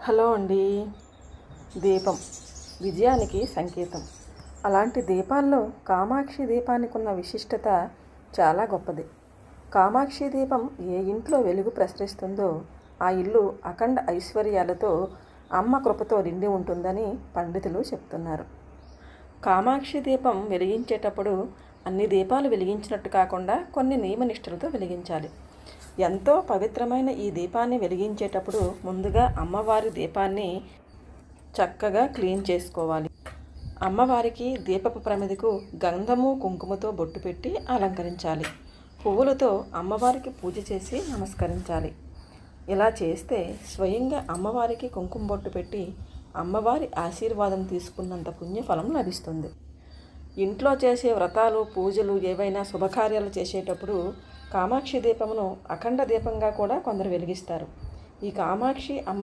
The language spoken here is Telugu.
హలో అండి. దీపం. విజయానికి సంకేతం. అలాంటి దీపాల్లో కామాక్షి దీపానికి ఉన్న విశిష్టత చాలా గొప్పది. కామాక్షి దీపం ఏ ఇంట్లో వెలుగు ప్రసరిస్తుందో ఆ ఇల్లు అఖండ ఐశ్వర్యాలతో అమ్మ కృపతో నిండి ఉంటుందని పండితులు చెప్తున్నారు. కామాక్షి దీపం వెలిగించేటప్పుడు అన్ని దీపాలు వెలిగించినట్టు కాకుండా కొన్ని నియమనిష్టలతో వెలిగించాలి. ఎంతో పవిత్రమైన ఈ దీపాన్ని వెలిగించేటప్పుడు ముందుగా అమ్మవారి దీపాన్ని చక్కగా క్లీన్ చేసుకోవాలి. అమ్మవారికి దీపపు ప్రమిదకు గంధము కుంకుమతో బొట్టు పెట్టి అలంకరించాలి. పువ్వులతో అమ్మవారికి పూజ చేసి నమస్కరించాలి. ఇలా చేస్తే స్వయంగా అమ్మవారికి కుంకుమ బొట్టు పెట్టి అమ్మవారి ఆశీర్వాదం తీసుకున్నంత పుణ్యఫలం లభిస్తుంది. ఇంట్లో చేసే వ్రతాలు పూజలు ఏవైనా శుభకార్యాలు చేసేటప్పుడు కామాక్షి దీపమును అఖండ దీపంగా కూడా కొందరు వెలిగిస్తారు. ఈ కామాక్షి అమ్మ